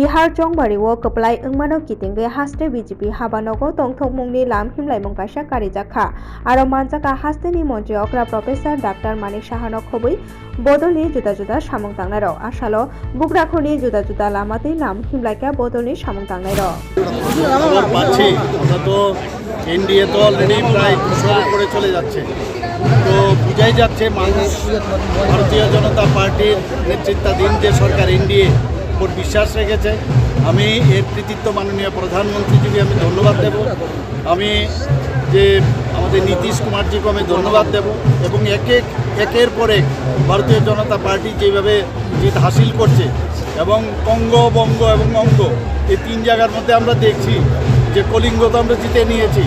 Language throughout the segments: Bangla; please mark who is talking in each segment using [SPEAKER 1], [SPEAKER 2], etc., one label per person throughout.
[SPEAKER 1] bihar chongbari wo kaplai wngmano kitingge haste bjp habanogo tongthokmungni lam himlaimung kaisa karijakha aro manjaka hasteni মন্ত্রী অকরা প্রফেসর ডাক্তার মানিক সাহানো খবই বদলনি জুদা জুদা সামং তাংনাইর আসালো বুকরাখনি জুদা জুদা লামাতেই নাম হিমলাইকা বদলনি সামং তাংনাইর
[SPEAKER 2] এনডিএ তো অলরেডি প্রায় দুশোর উপরে চলে যাচ্ছে। তো বুঝাই যাচ্ছে, মানুষ, ভারতীয় জনতা পার্টির নেতৃত্বাধীন যে সরকার এনডিএ উপর বিশ্বাস রেখেছে। আমি এর কৃতিত্ব মাননীয় প্রধানমন্ত্রীজিকে আমি ধন্যবাদ দেব। আমি যে আমাদের নীতিশ কুমারজিকে আমি ধন্যবাদ দেব এবং একে একের পর এক ভারতীয় জনতা পার্টি যেভাবে জিত হাসিল করছে এবং কঙ্গ বঙ্গ এবং অঙ্গ, এই তিন জায়গার মধ্যে আমরা দেখছি যে কলিঙ্গ তো আমরা জিতে নিয়েছি,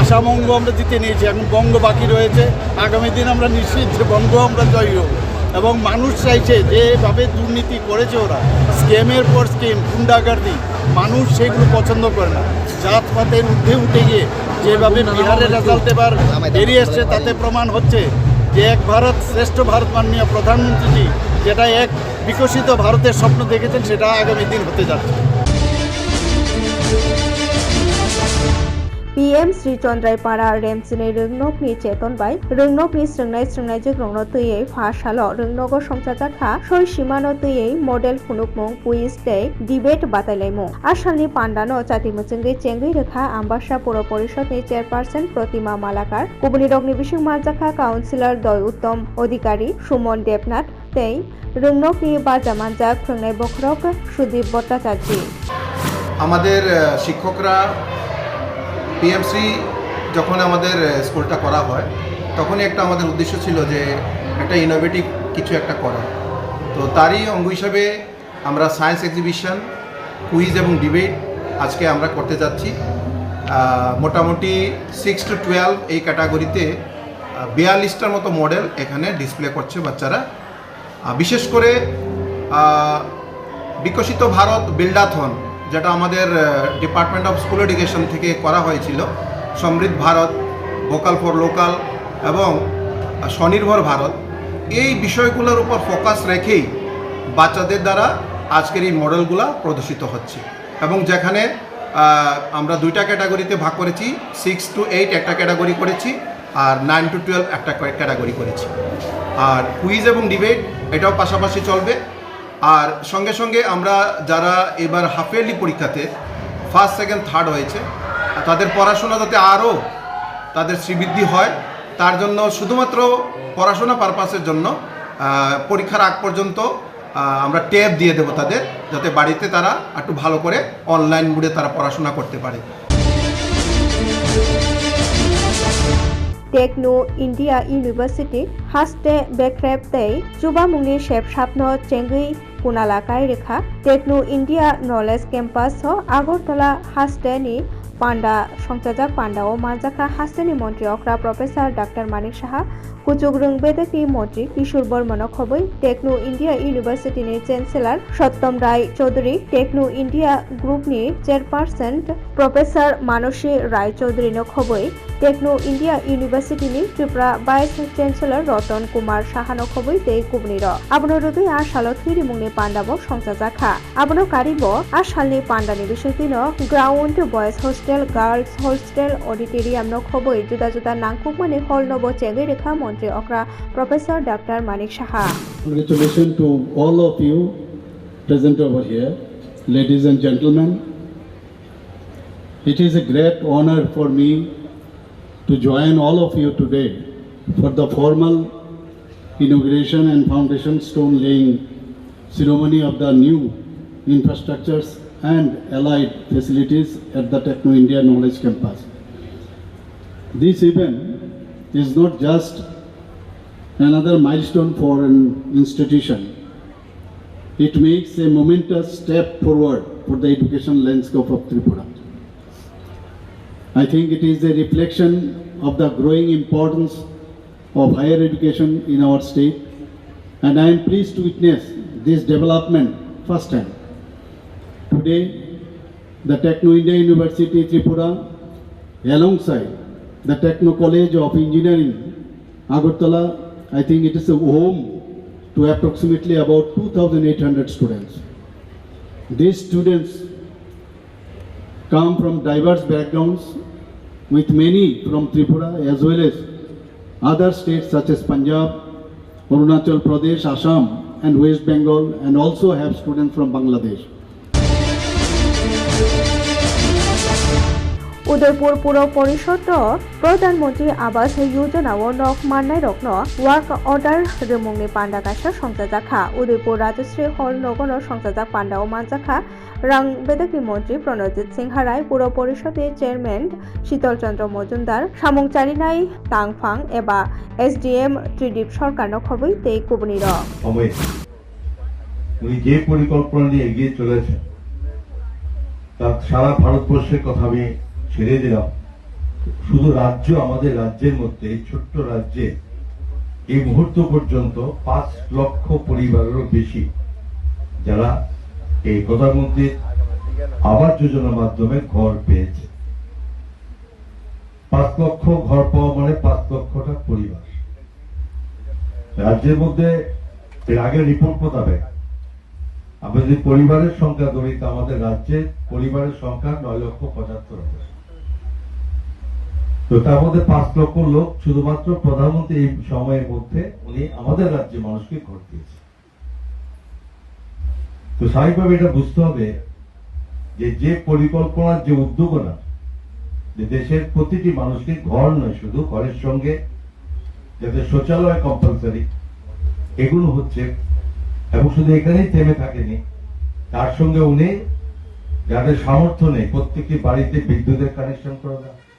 [SPEAKER 2] আসাম অঙ্গ আমরা জিতে নিয়েছি, এখন বঙ্গ বাকি রয়েছে। আগামী দিন আমরা নিশ্চিত যে বঙ্গ আমরা জয়ী হব। এবং মানুষ চাইছে যেভাবে দুর্নীতি করেছে ওরা স্কেমের পর স্কেম গুন্ডাগার্দি, মানুষ সেগুলো পছন্দ করে না। জাতপাতের ঊর্ধ্বে উঠে গিয়ে যেভাবে বিহারের রেজাল্ট এবার বেরিয়ে এসছে, তাতে প্রমাণ হচ্ছে যে এক ভারত শ্রেষ্ঠ ভারত মাননীয় প্রধানমন্ত্রীজি, যেটা এক বিকশিত ভারতের স্বপ্ন দেখেছেন, সেটা আগামী দিন হতে যাচ্ছে।
[SPEAKER 1] PM Sri Chandrai Para Remsini Rungnokni Cheton Bai Rungnokni Srengnai Srengnai Jik Rungno Tuyei Phashalo Rungnogo Songchajakha Soi Simano Tuyei Model Phunukmung Puis Day Debate Batailaimung Asalni Pandano Chati Muchungi Chengi Rekha Ambasha Puro Porishod Chairperson Protima Malakar Kubunirogni Bishing Majakha Councillor Doi Uttom Odhikari Sumon Debnath Tei Rungnokni Bajamanjak Phungnai Bokrok Sudeep Bhattacharjee
[SPEAKER 3] আমাদের শিক্ষকরা পিএমসি যখন আমাদের স্কুলটা করা হয়, তখনই একটা আমাদের উদ্দেশ্য ছিল যে একটা ইনোভেটিভ কিছু একটা করা তো তারই অঙ্গ হিসাবে আমরা সায়েন্স এক্সিবিশন কুইজ এবং ডিবেট আজকে আমরা করতে যাচ্ছি। মোটামুটি সিক্স টু টুয়েলভ এই ক্যাটাগরিতে বিয়াল্লিশটার মতো মডেল এখানে ডিসপ্লে করছে বাচ্চারা। বিশেষ করে বিকশিত ভারত, বিল্ডাথন যেটা আমাদের ডিপার্টমেন্ট অফ স্কুল এডুকেশন থেকে করা হয়েছিল। সমৃদ্ধ ভারত ভোকাল ফর লোকাল এবং স্বনির্ভর ভারত। এই বিষয়গুলোর উপর ফোকাস রেখেই বাচ্চাদের দ্বারা আজকের এই মডেলগুলো প্রদর্শিত হচ্ছে। এবং যেখানে আমরা দুইটা ক্যাটাগরিতে ভাগ করেছি সিক্স টু এইট একটা ক্যাটাগরি করেছি আর নাইন টু টুয়েলভ একটা ক্যাটাগরি করেছি। আর কুইজ এবং ডিবেট এটাও পাশাপাশি চলবে। আর সঙ্গে সঙ্গে আমরা যারা এবার হাফ ইয়ারলি পরীক্ষাতে ফার্স্ট সেকেন্ড থার্ড হয়েছে, তাদের পড়াশোনা যাতে আরও তাদের শ্রীবৃদ্ধি হয়, তার জন্য শুধুমাত্র পড়াশোনা পারপাসের জন্য পরীক্ষার আগ পর্যন্ত আমরা ট্যাব দিয়ে দেবো তাদের, যাতে বাড়িতে তারা একটু ভালো করে অনলাইন মোডে তারা পড়াশোনা করতে পারে।
[SPEAKER 1] টেকনো ইন্ডিয়া ইউনিভার্সিটি হাস্টে বেক্রেপ্তেই যুবামুংনি শেপ স্বপ্ন চেঙ্গুই পুনালাকাই রেখা। Techno India knowledge campus Agartala হাস্টেনি পান্ডা সংচাজক পান্ডা ও মাজাখা হাস্টেনি মন্ত্রী অকরা প্রফেসর ডাক্তার মানিক সাহা। কুচুক রোংবেদকি মন্ত্রী কিশোর বর্মন খবই Techno India ইউনিভার্সিটিনি chancellor Satyam Roy Chowdhury. Techno India গ্রুপনি chairperson professor Manasi Roy Chowdhury খবই। টেকনো ইন্ডিয়া ইউনিভার্সিটিনি ত্রিপুরা ভাইস চ্যান্সেলর রতন কুমার সাহানো খবই তে কুবনির আবনো রুগৈ আর সালো থিরি মুংনি পান্ডাব সংসাজাখা আবনো কারিব আর সালনি পান্ডানি বিষয়তিন ground boys hostel girls hostel auditorium ন খবই জুদা জুদা নাংকুকমানি হল নব চেঙ্গৈ রেখা মন্ত্রী অকরা professor doctor Manik Saha
[SPEAKER 4] Congratulations to all of you present over here, ladies and gentlemen. It is a great honor for me to join all of you today for the formal inauguration and foundation stone laying ceremony of the new infrastructures and allied facilities at the Techno India Knowledge Campus. This event is not just another milestone for an institution. It makes a momentous step forward for the education landscape of Tripura. I think it is a reflection of the growing importance of higher education in our state, and I am pleased to witness this development firsthand. Today, the Techno India University Tripura, alongside the Techno College of Engineering, Agartala, I think it is a home to approximately about 2,800 students. These students come from diverse backgrounds, with many from Tripura as well as other states such as Punjab, Arunachal Pradesh, Assam, and West Bengal, and also have students from Bangladesh.
[SPEAKER 1] Udaipur પૂર পরিষদ, প্রধানমন্ত্রী আবাস যোজনা ও নক মান্নাই রকন ওয়ার্ক অর্ডার রেমুংনি পান্ডা কাসা সংসাজাখা উদয়পুর রাজশ্রী হল নগর সংসাজাক পান্ডা ও মানজাখা রং বেদাকি মন্ত্রী প্রণজিৎ সিংহা রায়, পুর পরিষদের চেয়ারম্যান শীতলচন্দ্র মজুমদার সামং চারিনাই তাংফাং, এবা এসডিএম ত্রিদীপ সরকার খবরই তে
[SPEAKER 5] কুবনির। উনি যে পরিকল্পনা নিয়ে এগিয়ে চলেছেন, তার সারা ভারতবর্ষের কথা আমি ছেড়ে দিলাম শুধু রাজ্য আমাদের রাজ্যের মধ্যে, এই ছোট্ট রাজ্যে এই মুহূর্ত পর্যন্ত পাঁচ লক্ষ পরিবারেরও বেশি যারা এই প্রধানমন্ত্রীর আবাস যোজনার মাধ্যমে ঘর পেয়েছে। পাঁচ লক্ষ ঘর পাওয়া মানে পাঁচ লক্ষটা পরিবার। রাজ্যের মধ্যে এর আগের রিপোর্ট মোতাবেক আমরা যদি পরিবারের সংখ্যা ধরি আমাদের রাজ্যে পরিবারের সংখ্যা নয় লক্ষ পঁচাত্তর হাজার। তো তার মধ্যে পাঁচ লক্ষ লোক শুধুমাত্র প্রধানমন্ত্রী এই সময়ের মধ্যে উনি আমাদের রাজ্যে মানুষকে ঘর দিয়েছে তো স্বাভাবিকভাবে এটা বুঝতে হবে যে যে পরিকল্পনার যে উদ্যোগনা, যে দেশের প্রতিটি মানুষকে ঘর নয়, শুধু ঘরের সঙ্গে যাতে শৌচালয় কম্পালসারি এগুলো হচ্ছে এবং শুধু এখানেই থেমে থাকেনি, তার সঙ্গে উনি যাদের সামর্থ্য নেই, প্রত্যেকটি বাড়িতে বিদ্যুতের কানেকশন করে দেওয়া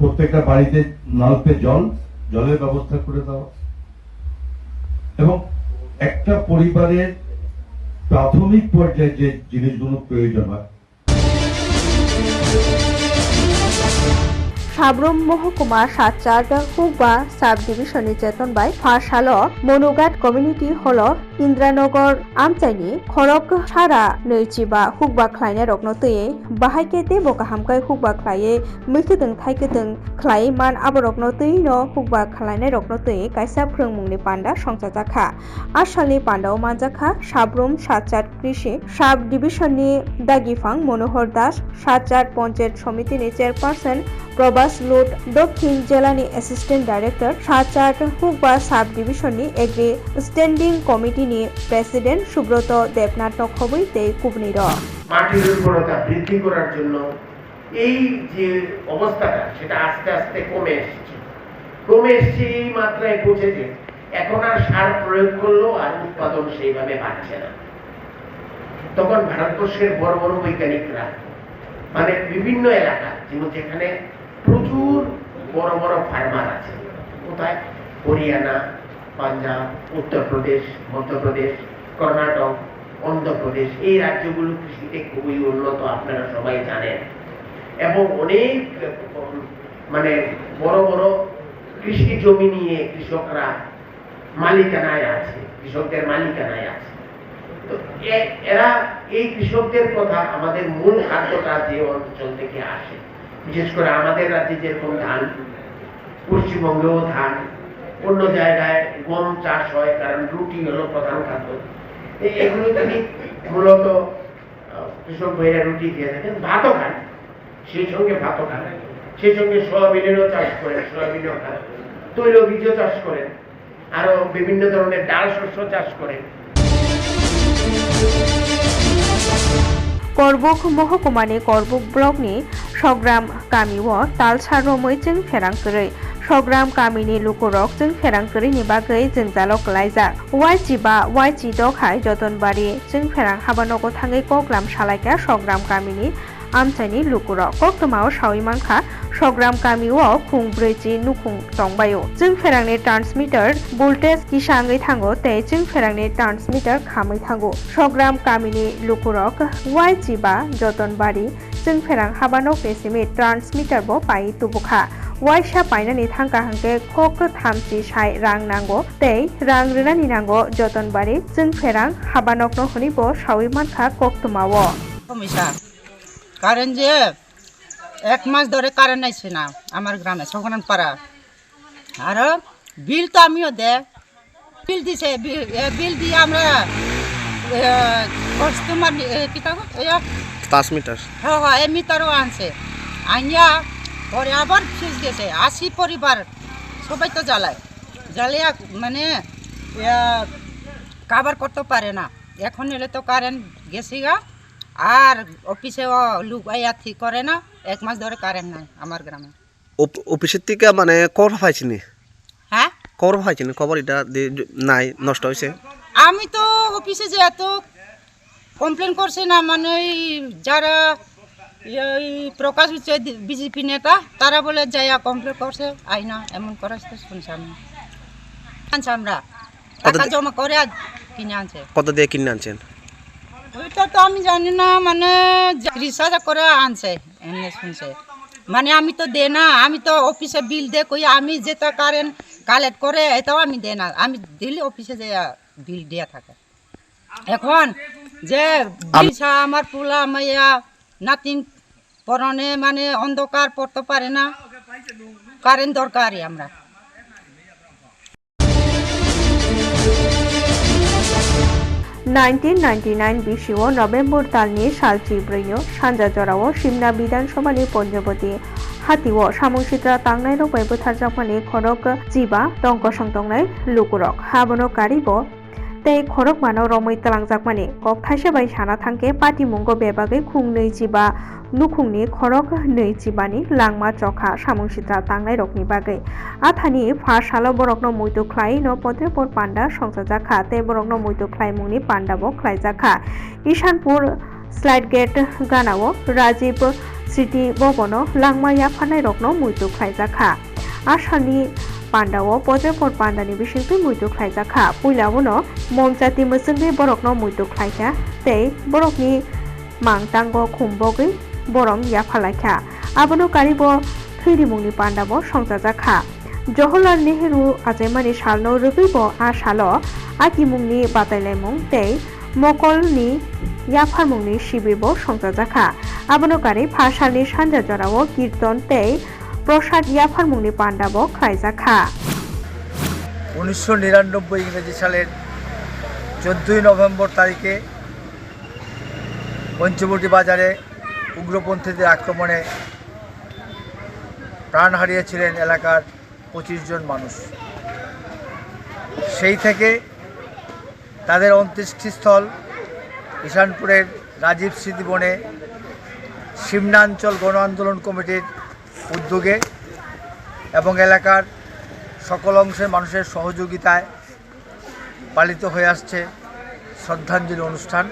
[SPEAKER 5] প্রত্যেকটা বাড়িতে নলপে জল, জলের ব্যবস্থা করে দেওয়া। এবং একটা পরিবারের প্রাথমিক পর্যায়ে যে জিনিসগুলো প্রয়োজন হয়
[SPEAKER 1] সাবরম মহকুমা সাত সাতচারডা হুগবা সাব ডিভিশন চেতন বাই ফাঁসাল মনুগাট কমিউনিটি হল ইন্দ্রানগর আমচাইনি খরক সারা নৈচিবা হুগবা খ্লাইনে রগ্ন তৈয়ে বাহাইকে তে বকা হামকাই হুগবা খ্লাইয়ে মৈকেতং থাইকেতং খ্লাই মান আবার রগ্ন তৈই ন হুগবা খ্লাইনে রগ্ন তৈয়ে কাইসা ফ্রংমুংনি পান্ডা সংসার সংসাজাখা আসলে পান্ডাও মান মানজাখা, সাবরম সাতচার কৃষি সাব ডিভিশননি দাগিফাং মনোহর দাস সাত চার পঞ্চায়েত সমিতি চেয়ারপারসন প্রবাস লোট দক্ষিণ জেলানি অ্যাসিস্ট্যান্ট ডাইরেক্টর সাতচাট হুগবা সাব ডিভিশনनि এগ্রি স্ট্যান্ডিং কমিটিनि প্রেসিডেন্ট সুব্রত দেবনাথ নখবই তে কুবনি র
[SPEAKER 6] মাটির উর্বরতা বৃদ্ধি করার জন্য এই যে অবস্থাটা, সেটা আস্তে আস্তে কমে এসেছে। কমে এসছে এই মাত্রায় পৌঁছেছে। এখন আর সার প্রয়োগ করলেও আর উৎপাদন সেইভাবে বাড়ছে না। তখন ভারতবর্ষের বড় বড় বৈজ্ঞানিকরা মানে বিভিন্ন এলাকা, যেমন যেখানে প্রচুর বড় বড় ফার্মার আছে। কোথায়? হরিয়ানা, পাঞ্জাব, উত্তরপ্রদেশ, মধ্যপ্রদেশ, কর্ণাটক, অন্ধ্রপ্রদেশ। এই রাজ্যগুলো কৃষিতে খুবই উন্নত, আপনারা সবাই জানেন। এবং অনেক মানে বড় বড় কৃষি জমি নিয়ে কৃষকরা মালিকানায় আছে, কৃষকদের মালিকানায় আছে। তো এরা, এই কৃষকদের কথা আমাদের মূল খাদ্যটা যে অঞ্চল থেকে আসে বিশেষ করে আমাদের রাজ্যে যেরকম ধান, পশ্চিমবঙ্গেও ধান, অন্য জায়গায় গম চাষ হয়, কারণ রুটি হলো প্রধান খাদ্য। এগুলো তিনি মূলত কৃষক ভাইরা রুটি খেয়ে থাকেন, ভাতও খান সেই সঙ্গে ভাতও খান সেই সঙ্গে সয়াবিনেরও চাষ করেন, সয়াবিনও খান তৈল বীজও চাষ করেন আরও বিভিন্ন ধরনের ডাল শস্য চাষ করেন।
[SPEAKER 1] পর্বক মহকুমানে করবুক ব্লকনি সগ্রাম গামিও তালসারো মৈচিং ফেরাংসরে সগ্রাম গামিনি লুকরক চিং ফেরাং করে ফেরাংসরিনি বাগৈ জিংজালক লাইজা। ওয়াই চি বা ওয়াই চি দখাই যতন বাড়ি চিং ফেরাং হাবানগো থাঙ্গি কগ্রাম সালাইকা সগ্রাম গামিনি 암찬이 루꾸러 꼭두마오 샤오이만카 서그람까미워 쿵브레지 누쿵 동바요 증페랑네 트랜스미터 볼테스 기상의 탕고 때 증페랑네
[SPEAKER 7] 트랜스미터
[SPEAKER 1] 감의 탕고 서그람까미니 루꾸러 와이지바 저던바리 증페랑 하바노 베시미 트랜스미터 보 바이 두부카 ওয়াইশা পাইনানি থাঙ্কা হাঙ্কে খোক থামচি সাই রাং নাঙ্গো তেই রাং রিনানি নাঙ্গো যতন বাড়ি চিং ফেরাং হাবানক হনিব সাউই মানখা কক তুমাও
[SPEAKER 7] কারেন্ট যে এক মাস ধরে কারেন্ট আইছে না আমার গ্রামে সংক্রান্ত পাড়া আর বিল তো আমিও দে বিল দিছে বিল দিয়ে আমরা কাস্টমার কিতা
[SPEAKER 8] পাঁচ মিটার।
[SPEAKER 7] হ্যাঁ হ্যাঁ এই মিটারও আনছে। আনিয়া পরে আবার ফিজ গেছে আশি পরিবার সবাই তো জ্বালায়। জ্বালিয়া মানে কাবার করতে পারে না। এখন এলে তো কারেন্ট গেছি গা। আর অফিসে লুক আইয়া ঠিক করে না এক মাস ধরে কারেন্ট নাই আমার গ্রামে।
[SPEAKER 8] অফিসের থেকে মানে খবর পাইছিনি?
[SPEAKER 7] হ্যাঁ?
[SPEAKER 8] খবর পাইছিনি খবর এটা নাই নষ্ট হয়েছে
[SPEAKER 7] আমি তো অফিসে যে এত কমপ্লেন করছে না মানে ওই যারা এই প্রকাশ হচ্ছে বিজেপি নেতা তারা বলে যাইয়া কমপ্লেন করছে আই না এমন করে শুনছি আমি। আনছে আমরা। টাকা জমা করে কিনে আনছে।
[SPEAKER 8] কত দিয়ে কিনে আনছেন?
[SPEAKER 7] ওইটা তো আমি জানি না মানে রিসার্চ করে আনছে এমনি শুনছে। মানে আমি তো দে না আমি তো অফিসে বিল দে কই আমি যেটা কারেন্ট কালেক্ট করে এটাও আমি দে না। আমি দিলে অফিসে যে বিল দেয়া থাকে। এখন যে দিলছা আমার পুলা মাইয়া নাতিন পরনে মানে অন্ধকার পড়তে পারে না। কারেন্ট দরকারই আমরা।
[SPEAKER 1] 1999 বিশিও ನವೆಂಬರ್ ತಾಲ್ನಿ ಸಾಲ್ಚಿ ಬ್ರಯ್ಯೋ ಸಾಂಜಾ ಜೊರಾವೋ ಶಿಮ್ನಾ ವಿಧಾನಸಭಾಲಿ ಪಂಜಪತಿ হাতিও সামংসিত্রা তাংনাই রোপাইবো থারজাফানি খড়ক জিবা টঙ্ক সংটংনাই লুকুরক হাবনো কারিব tei khorok mano romoi talangjakmani kok thaise bai sana thangke pati mungo bebagui khung nei jiba nukhungni khorok nei jibani langma chokha samungsitra tangnai rokni bagui athani pha salo borokno muitu khlai no potrepor panda songsajakha tei borokno muitu khlai mungni panda bo khlaijakha ishanpur slide gate ganao rajiv city bobono langma yaphanai rokno muitu khlaijakha asani পান্ডাও পজেপর পান্ডানি বিসিংতui মুইতু খ্লাইজাখা পুইলাবোনো মমজাতি মোসংनि borokno muitu khlaikha tei borokni mangtango khumbogui borong yaphalakha abono karibo thৈরিমুংনি পান্ডাবো সংজাজাখা Jawaharlal Nehru আজাইমানি সালনো রুগৈbo a salo akimungni batailaimung tei মকলনি ইয়াফারমুংনি শিবিরবো সংজাজাখা abono kari pha salni sanja jorao kirtan tei প্রসাদ ইয়াফারমুংনি পান্ডাবো খ্লাইজাখা
[SPEAKER 9] উনিশশো নিরানব্বই ইংরেজি সালের চোদ্দোই নভেম্বর তারিখে পঞ্চবটি বাজারে উগ্রপন্থীদের আক্রমণে প্রাণ হারিয়েছিলেন এলাকার পঁচিশ জন মানুষ। সেই থেকে তাদের অন্ত্যেষ্টিস্থল ঈশানপুরের রাজীব স্মৃতি বনে সিমনাঞ্চল গণ আন্দোলন কমিটির উদ্যোগে এবং এলাকার সকল অংশের মানুষের সহযোগিতায় পালিত হয়ে আসছে শ্রদ্ধাঞ্জলি অনুষ্ঠান।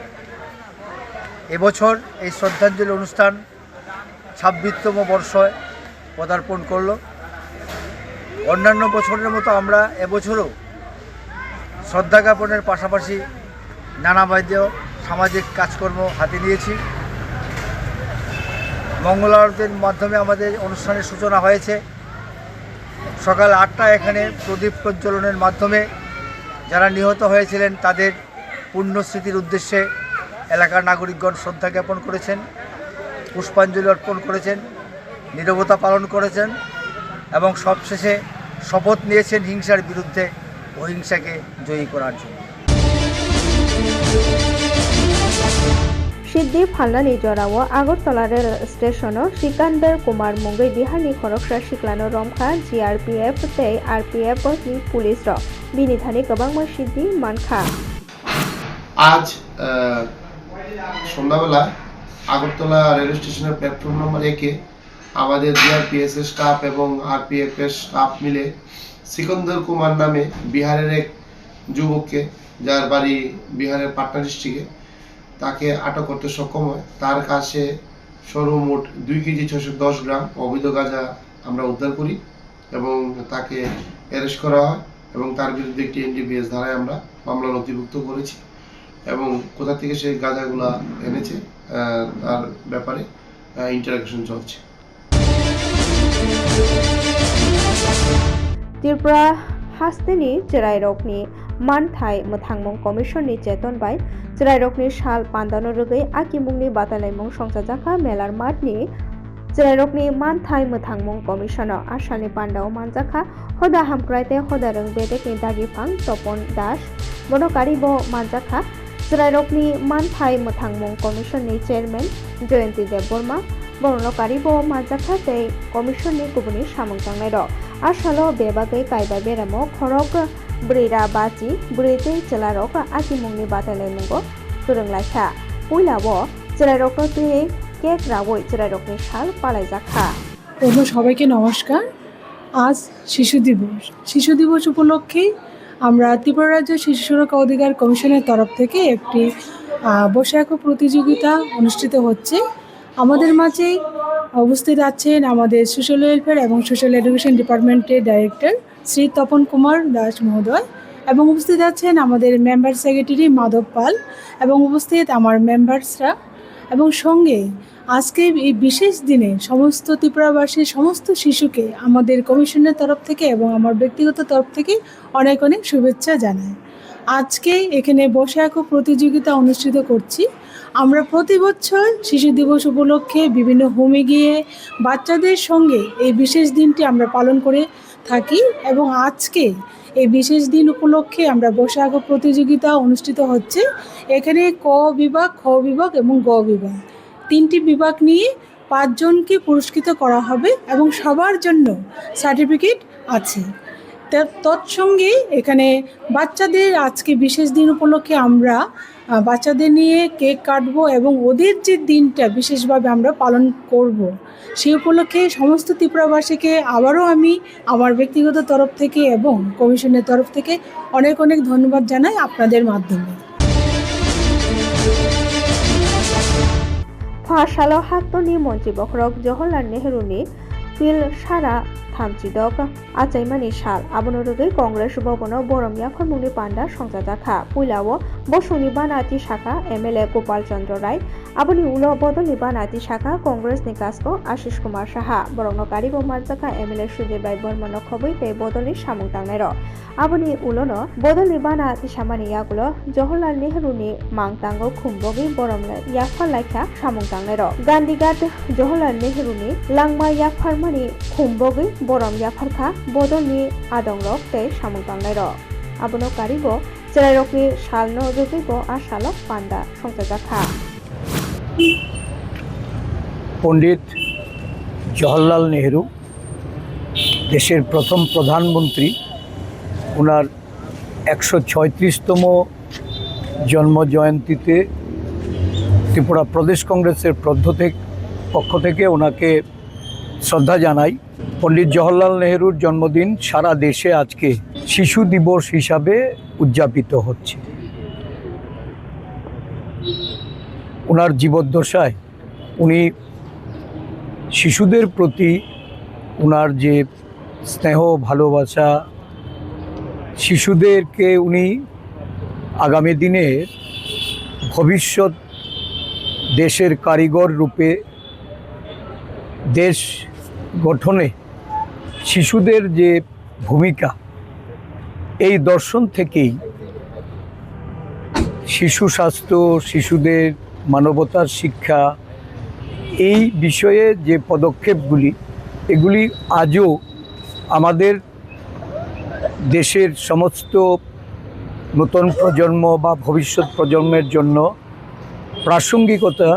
[SPEAKER 9] এবছর এই শ্রদ্ধাঞ্জলি অনুষ্ঠান ছাব্বিশতম বর্ষে পদার্পণ করল। অন্যান্য বছরের মতো আমরা এবছরও শ্রদ্ধা জ্ঞাপনের পাশাপাশি নানাবিধ সামাজিক কাজকর্ম হাতে নিয়েছি। মঙ্গল আরতির মাধ্যমে আমাদের অনুষ্ঠানের সূচনা হয়েছে। সকাল আটটায় এখানে প্রদীপ প্রজ্বলনের মাধ্যমে যারা নিহত হয়েছিলেন, তাদের পুণ্যস্মৃতির উদ্দেশ্যে এলাকার নাগরিকগণ শ্রদ্ধা জ্ঞাপন করেছেন, পুষ্পাঞ্জলি অর্পণ করেছেন, নীরবতা পালন করেছেন এবং সবশেষে শপথ নিয়েছেন হিংসার বিরুদ্ধে অহিংসাকে জয়ী করার জন্য।
[SPEAKER 1] ಸಿದ್ದಿ ಫಲ್ನನಿ ಜೊರಾವ ಅಗರ್ತಲಾ ರೇಲ್ ಸ್ಟೇಷನ್ ಶ್ರೀಕಾಂತರ್ ಕುಮಾರ್ ಮುಂಗೈ ಬಿಹಾರनि खरगसा सिख्लानो रमखा जिआरपिएफ तै आरपिएफनि पुलिस र बिनिधानि गोबां सिद्धि মানখা।
[SPEAKER 10] আজ সন্ধ্যাবেলা আগরতলা রেল স্টেশনের প্ল্যাটফর্ম নম্বর একে আমাদের জি আর পি জিআরপিএস এর স্টাফ এবং আর পি এফ এর স্টাফ মিলে সিকন্দর কুমার নামে বিহারের এক যুবককে, যার বাড়ি বিহারের পাটনা ডিস্ট্রিক্টে তাকে আটক করতে সক্ষম হয়। তার কাছে সর্বমোট দুই কেজি ছশো দশ গ্রাম অবৈধ গাঁজা আমরা উদ্ধার করি এবং তাকে অ্যারেস্ট করা হয় এবং তার বিরুদ্ধে একটি এনডিপিএস ধারায় আমরা মামলা নথিভুক্ত করেছি এবং কোথা থেকে সেই গাঁজাগুলা এনেছে তার ব্যাপারে ইন্টারাকশন চলছে।
[SPEAKER 1] ত্রিপুরা হাস্তেনি মান থাই মথাংমং কমিশন নি চেতন বাই mathangmong commission ni cheton bai আকি rokni বাতালাই pandano rogai akimungni মেলার মাঠ নি mat ni মান থাই মথাংমং কমিশন আসানি পান্ডাও মানজাখা হদা হামক্রাইতে হদা রং বেদে দাগি ফাং তপন দাস মনোকারি ব মানজাখা চেরারকনি মানথাই মথাংমং কমিশননি চেয়ারম্যান জয়ন্তী দেব বর্মা বর্ণকারী ব মানজাখা তে কমিশন কমিশননি গুবনি সামংতাংনাই র আসালো বেবাগে কাইবা বেরামো খরক khorok brira bachi britei chelarok akimungni batalaimungo फोरोंलायखा पुइलाबो चिरायरकनो tui cake রাবই চিরায়রকনি সাল পালাইজাখা
[SPEAKER 11] প্রথম সবাইকে নমস্কার আজ শিশু দিবস শিশু দিবস উপলক্ষে আমরা ত্রিপুরা রাজ্য শিশু সুরক্ষা অধিকার কমিশনের তরফ থেকে একটি আহ, বৈশাখ প্রতিযোগিতা অনুষ্ঠিত হচ্ছে আমাদের মাঝে উপস্থিত আছেন আমাদের সোশ্যাল ওয়েলফেয়ার এবং সোশ্যাল এডুকেশন ডিপার্টমেন্টের ডাইরেক্টর শ্রী তপন কুমার দাস মহোদয় এবং উপস্থিত আছেন আমাদের মেম্বার সেক্রেটারি মাধব পাল এবং উপস্থিত আমার মেম্বার্সরা। এবং সঙ্গে আজকে এই বিশেষ দিনে সমস্ত ত্রিপুরাবাসীর সমস্ত শিশুকে আমাদের কমিশনের তরফ থেকে এবং আমার ব্যক্তিগত তরফ থেকে অনেক অনেক শুভেচ্ছা জানাই। আজকে এখানে বৈশাখ প্রতিযোগিতা অনুষ্ঠিত করছি। আমরা প্রতি বছর শিশু দিবস উপলক্ষে বিভিন্ন হোমে গিয়ে বাচ্চাদের সঙ্গে এই বিশেষ দিনটি আমরা পালন করে থাকি এবং আজকে এই বিশেষ দিন উপলক্ষে আমরা বৈশাখ প্রতিযোগিতা অনুষ্ঠিত হচ্ছে। এখানে ক বিভাগ, খ বিভাগ এবং গ বিভাগ। তিনটি বিভাগ নিয়ে পাঁচজনকে পুরস্কৃত করা হবে এবং সবার জন্য সার্টিফিকেট আছে। তৎসঙ্গে এখানে বাচ্চাদের আজকে বিশেষ দিন উপলক্ষে আমরা বাচ্চাদের নিয়ে কেক কাটবো এবং ওদের যে দিনটা বিশেষভাবে আমরা পালন করব। সেই উপলক্ষে সমস্ত ত্রিপুরাবাসীকে আবারও আমি আমার ব্যক্তিগত তরফ থেকে এবং কমিশনের তরফ থেকে অনেক অনেক ধন্যবাদ জানাই আপনাদের মাধ্যমে
[SPEAKER 1] ফাশালো হাতনি মন্ত্রী বখরক জওহরলাল নেহরুনি পিল সারা থামচিদক আচাইমানি সাল আবনরুগৈ কংগ্রেস ভবন বরম ইয়াখরমুনি পান্ডা সংজাজাখা পুইলাও, বসুনি বানাতি শাখা, এমএলএ গোপাল চন্দ্র রায়, আবনি উল বদলনি বানাতি শাখা, কংগ্রেস নিকাসকো আশিস কুমার সাহা বরং কারিব মার্জাকা এমএলএ সুজয় বাই বর্মন খবই তে বদলনি সামুং তাংনাই আবনি উলনো বদলনি বানাতি সামানি ইয়াগুলো জওহরলাল নেহরুনি মাংতাঙ্গ খুমবগি বরম ইয়াফার লাইখা সামুং তাংনাই গান্ধীঘাট জওহরলাল নেহরুনি লাংমা ইয়াফারমানি খুমবগি বরম ইয়াফারখা বদলনি আদংরক তে সামুং তাংনাই আবনো কারিব চেরাইরকনি সালনো রুবিব আর সালক পান্ডা সংজাজাখা
[SPEAKER 12] পণ্ডিত জওহরলাল নেহেরু, দেশের প্রথম প্রধানমন্ত্রী ওনার একশো ছয়ত্রিশতম জন্ম জয়ন্তীতে ত্রিপুরা প্রদেশ কংগ্রেসের পদ্ধ পক্ষ থেকে ওনাকে শ্রদ্ধা জানাই। পণ্ডিত জওহরলাল নেহরুর জন্মদিন সারা দেশে আজকে শিশু দিবস হিসাবে উদযাপিত হচ্ছে। ওনার জীবদ্দশায় উনি শিশুদের প্রতি ওনার যে স্নেহ, ভালোবাসা, শিশুদেরকে উনি আগামী দিনে ভবিষ্যৎ দেশের কারিগর রূপে দেশ গঠনে শিশুদের যে ভূমিকা, এই দর্শন থেকেই শিশু স্বাস্থ্য, শিশুদের মানবতার শিক্ষা, এই বিষয়ে যে পদক্ষেপগুলি, এগুলি আজও আমাদের দেশের সমস্ত নতুন প্রজন্ম বা ভবিষ্যৎ প্রজন্মের জন্য প্রাসঙ্গিকতা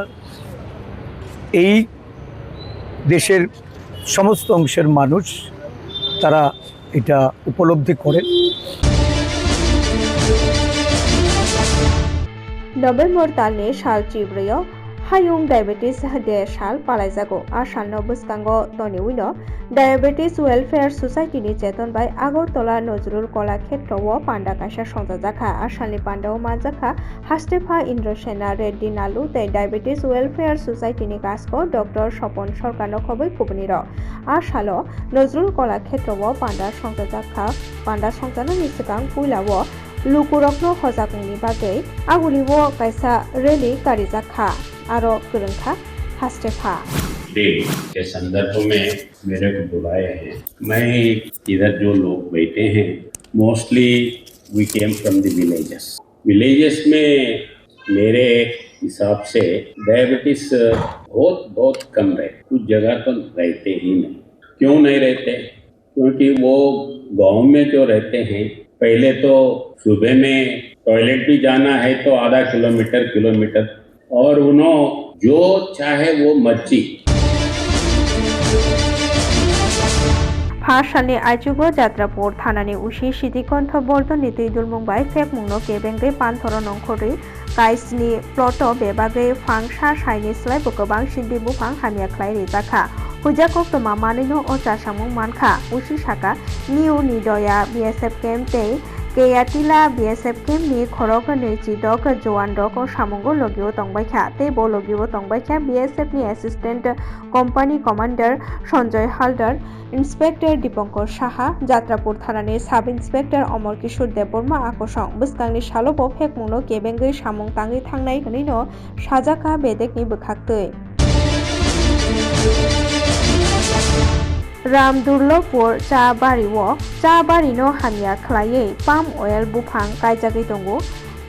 [SPEAKER 12] এই দেশের সমস্ত অংশের মানুষ তারা এটা উপলব্ধি করে
[SPEAKER 1] নভেম্বর তালে সাল চিব্রিয় hayung diabetes de shal palaijago ar shalno bwskango toni wino diabetes welfare society ni cheton bai agortola Nazrul Kalakshetra ও পান্ডা কাশা সংজাজাখা আর শালি পান্ডা ও মাজাখা হাস্তেফা ইন্দ্র সেনা রেড্ডি নালু তাই ডায়াবেটিস ওয়েলফেয়ার সোসাইটি নি কাজ কর ডক্টর স্বপন সরকার খবর কুবনির আর শাল নজরুল কলা ক্ষেত্র ও পান্ডা সংজাজাখা পান্ডা সংজানো নিশ্চিকাং পুইলা ও लुकुरकनो हजाकनि बागै आगुलिबो कायसा रेली कारिजाखा आरो गोरोंखा हास्टेफा
[SPEAKER 13] डे के संदर्भ में मेरे को बुलाए हैं। मैं इधर जो लोग बैठे हैं mostly we came from the villages villages में मेरे हिसाब से डायबिटीज़ बहुत बहुत कम रहे। कुछ जगह तो रहते ही नहीं। क्यों नहीं रहते? क्योंकि वो गाँव में जो रहते हैं, पहले तो सुबह में टॉयलेट भी जाना है तो आधा किलोमीटर किलोमीटर और उन्होंने जो चाहे वो मर्जी
[SPEAKER 1] फारसानि आइजुगो जात्रापुर थानानि उसी सिटिकन्थ बर्धनि दैदुल मुंबाइ फेक मुंनो केबेंगै पान्थर नंखरि काइसनि प्लट बेबागै फां सा साइनि स्लाइ गोबां सिन्दि बुफां हानिया ख्लाइ रिजाखा हुजाको तमा मानिनो अ चासामुं मानखा उसी साका new Keyatila BSF kem ni khorok ni chi dok joan dok samongo logio tongbai kha te bo logio tongbai kha BSF ni assistant company commander Sanjay Haldar inspector Dipankar Saha Jatrapur থানানির sub inspector Amar Kishore Debbarma আকসং বুসকাংনি সালো পফেক মুনো কেবেঙ্গই সামং তাঙ্গি থাংনাই নিনো সাজাকা বেদেকনি বখাক্তৈ ram durlopur cha bari wo cha bari no hamya khlaye palm oil bufang kaijagoi tongo.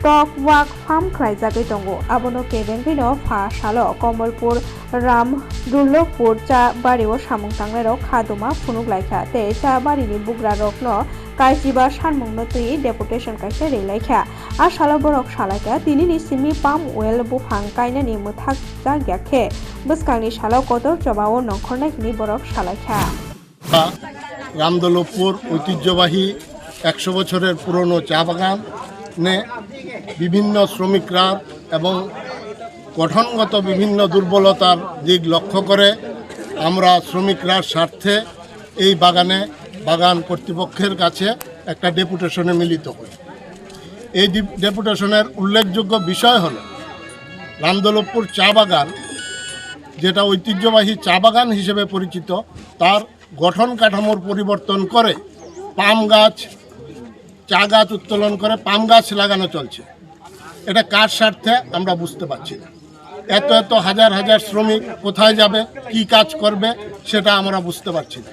[SPEAKER 1] tok wak pham khai jagoi tongo abono keben bino pha shalo komolpur ram durlopur cha bari o samung tangle ro khaduma phunuk laikha te cha bari ni bugra rokno কাইচিবা সানমগ্ন তুই ডেপুটেশন কাইছে রেলাইখা আর সালাবরক সালাইকা তিনি নি সিমি পাম ওয়েল বুফাং কাইনা নি মুথাক জা গ্যাখে বুসকাংনি সালাও কত জবাও নখরনা হিনি বরক সালাইখা
[SPEAKER 14] রামদলপুর ঐতিহ্যবাহী একশো বছরের পুরনো চা বাগানে বিভিন্ন শ্রমিকরা এবং গঠনগত বিভিন্ন দুর্বলতার দিক লক্ষ্য করে আমরা শ্রমিকরা স্বার্থে এই বাগানে, বাগান কর্তৃপক্ষের কাছে একটা ডেপুটেশনে মিলিত হই। এই ডেপুটেশনের উল্লেখযোগ্য বিষয় হল রামদোলপুর চা বাগান, যেটা ঐতিহ্যবাহী চা বাগান হিসেবে পরিচিত, তার গঠন কাঠামোর পরিবর্তন করে পাম গাছ, চা গাছ উত্তোলন করে পাম গাছ লাগানো চলছে। এটা কার স্বার্থে আমরা বুঝতে পারছি না। এত এত হাজার হাজার শ্রমিক কোথায় যাবে, কি কাজ করবে, সেটা আমরা বুঝতে পারছি না।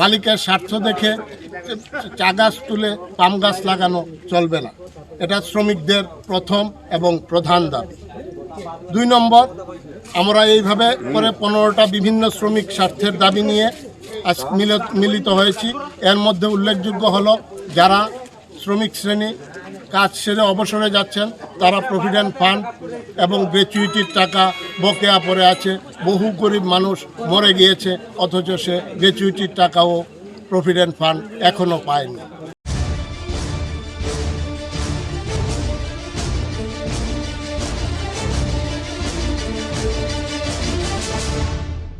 [SPEAKER 14] মালিকের স্বার্থ দেখে চা গাছ তুলে পাম গাছ লাগানো চলবে না। এটা শ্রমিকদের প্রথম এবং প্রধান দাবি। দুই নম্বর, আমরা এইভাবে করে পনেরোটা বিভিন্ন শ্রমিক স্বার্থের দাবি নিয়ে আজ মিলিত হয়েছি। এর মধ্যে উল্লেখযোগ্য হলো যারা শ্রমিক শ্রেণি কাজ সেরে অবসরে যাচ্ছেন তারা প্রভিডেন্ট ফান্ড এবং গ্র্যাচুইটির টাকা বকেয়া পড়ে আছে। বহু গরিব মানুষ মরে গিয়েছে, অথচ সে গ্র্যাচুইটির টাকাও প্রভিডেন্ট ফান্ড এখনও পায়নি।